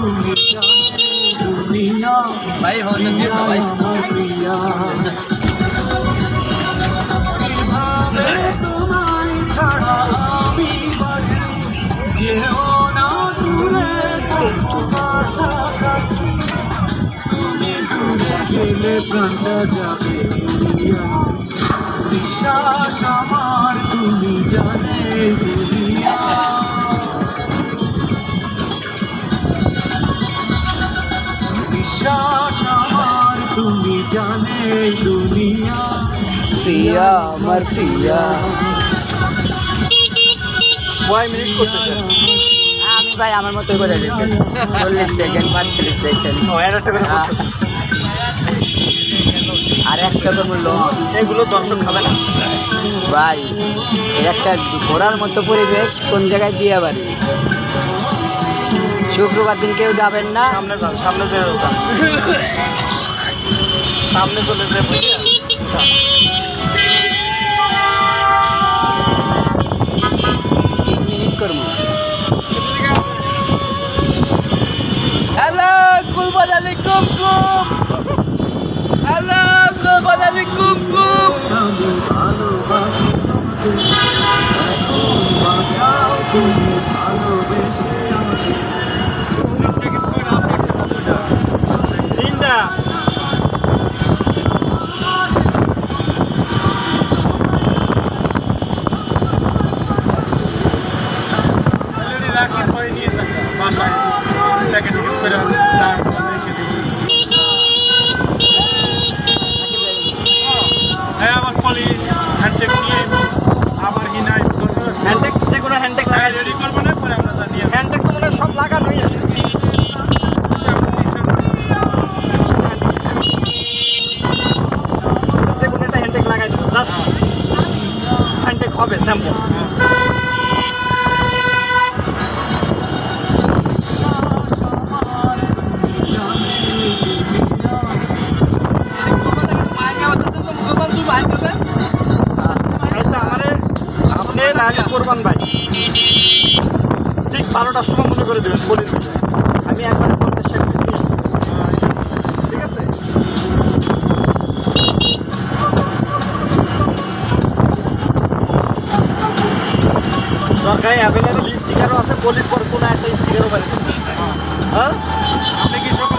তুমি দুনিয়া ভাই হন দিয়ে ভাই তোমায় ছাড়া আমি বাজি যেও না দূরে তোমার কাছে তুমি দূরে গেলে প্রাণটা যাবে বিশ্বাস আমার তুমি জানে জানে দুনিয়া প্রিয়া আমার প্রিয়া কয় মিনিট করতেছে আমি ভাই আমার মতো করে চল্লিশ সেকেন্ড পাঁচচল্লিশ সেকেন্ড আর একটা তো মূল্য। এগুলো দর্শক খাবে না। ভাই এর একটা ঘোরার মতো পরিবেশ কোন জায়গায় দিয়ে বাড়ি? শুক্রবার দিন কেউ যাবেন না? সামনে যান সামনে যে। সামনে চলে যে বুঝিয়া তিন মিনিট করব। হ্যালো কুলবাদ আলী রাখির নিয়ে যাবে বাসায় প্যাকেট করে দাম হ্যাঁ আবার পলি হ্যান্ডটেক নিয়ে আবার হিনাই হ্যান্ডটেক যে কোনো হ্যান্ডটেক লাগাই রেডি করব না পরে আমরা নাকি করবান ভাই। ঠিক বারোটার সময় মনে করে দেবেন বলির আমি একবারে পঞ্চাশ ষাট পিস নিয়ে ঠিক আছে? আছে, বলির পর কোনো একটা স্টিকারও পারে হ্যাঁ? আপনি কি সকল